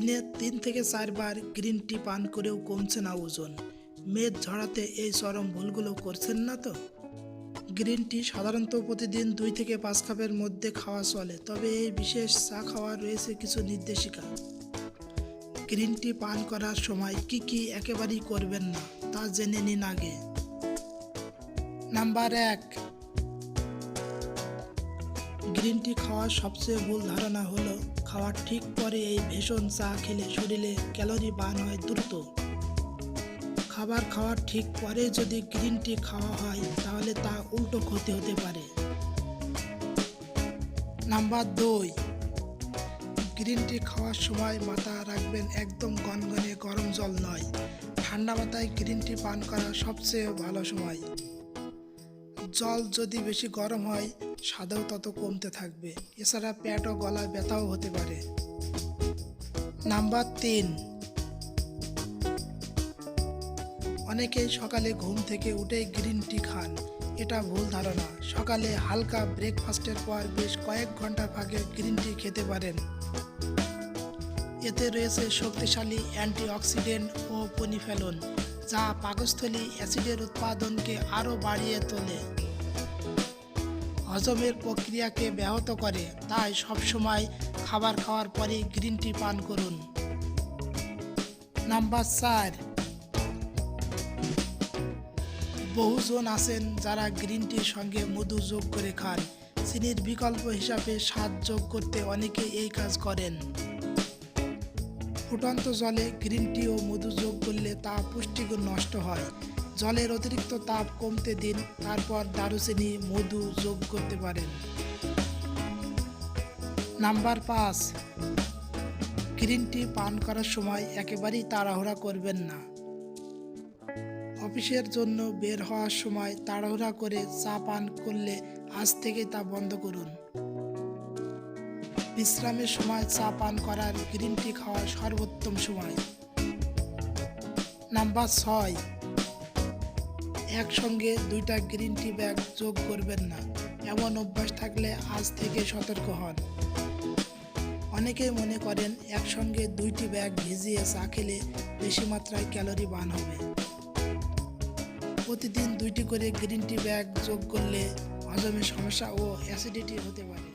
দিনে তিন থেকে চারবার গ্রিন টি পান করেও কমছে না ওজন। মেদ ঝরাতে এই চরম ভুলগুলো করছেন না তো? গ্রিন টি সাধারণত প্রতিদিন দুই থেকে পাঁচ কাপের মধ্যে খাওয়া চলে, তবে এই বিশেষ চা খাওয়ার রয়েছে কিছু নির্দেশিকা। গ্রিন টি পান করার সময় কি কি একেবারেই করবেন না, তা জেনে নিন আগে। নাম্বার এক গ্রিন টি খাওয়ার সবচেয়ে ভুল ধারণা হলো, খাওয়ার ঠিক পরে এই ভীষণ চা খেলে শরীরে ক্যালোরি বার্ন হয় দ্রুত। খাবার খাওয়ার ঠিক পরে যদি গ্রিন টি খাওয়া হয়, তাহলে তা উল্টো ক্ষতি হতে পারে। নাম্বার দুই গ্রিন টি খাওয়ার সময় মাথা রাখবেন একদম গনগনে গরম জল নয়। ঠান্ডা মাথায় গ্রিন টি পান করা সবচেয়ে ভালো সময়। জল যদি বেশি গরম হয়, স্বাদও তত কমতে থাকবে। এছাড়া পেট ও গলায় ব্যথাও হতে পারে। নাম্বার তিন। অনেকেই সকালে ঘুম থেকে উঠে গ্রিন টি খান। এটা ভুল ধারণা। সকালে হালকা ব্রেকফাস্টের পর বেশ কয়েক ঘণ্টা আগে গ্রিন টি খেতে পারেন। এতে রয়েছে শক্তিশালী অ্যান্টিঅক্সিডেন্ট ও পনিফেলন। যা পাকস্থলী অ্যাসিডের উৎপাদনকে আরও বাড়িয়ে তোলে। হজমের প্রক্রিয়াকে ব্যাহত করে। তাই সবসময় খাবার খাওয়ার পরে গ্রিন টি পান করুন। নাম্বার চার। বহুজন আছেন যারা গ্রিন টির সঙ্গে মধু যোগ করে খান। চিনির বিকল্প হিসাবে স্বাদ যোগ করতে অনেকে এই কাজ করেন। ফুটন্ত জলে গ্রিন টি ও মধু যোগ করলে তা পুষ্টিগুণ নষ্ট হয়। জলের অতিরিক্ত তাপ কমতে দিন, তারপর দারুচিনি, মধু যোগ করতে পারেন। নাম্বার পাঁচ, গ্রিন টি পান করার সময় একেবারেই তাড়াহুড়া করবেন না। অফিসের জন্য বের হওয়ার সময় তাড়াহুড়া করে চা পান করলে আজ থেকে তা বন্ধ করুন। বিশ্রামের সময় চা পান করার গ্রিন টি খাওয়ার সর্বোত্তম সময়। নাম্বার ছয়। একসঙ্গে দুইটা গ্রিন টি ব্যাগ যোগ করবেন না। এমন অভ্যাস থাকলে আজ থেকে সতর্ক হন। অনেকেই মনে করেন একসঙ্গে দুইটি ব্যাগ ভিজিয়ে চা খেলে বেশি মাত্রায় ক্যালোরি বান হবে। প্রতিদিন দুইটি করে গ্রিন টি ব্যাগ যোগ করলে হজমের সমস্যা ও অ্যাসিডিটি হতে পারে।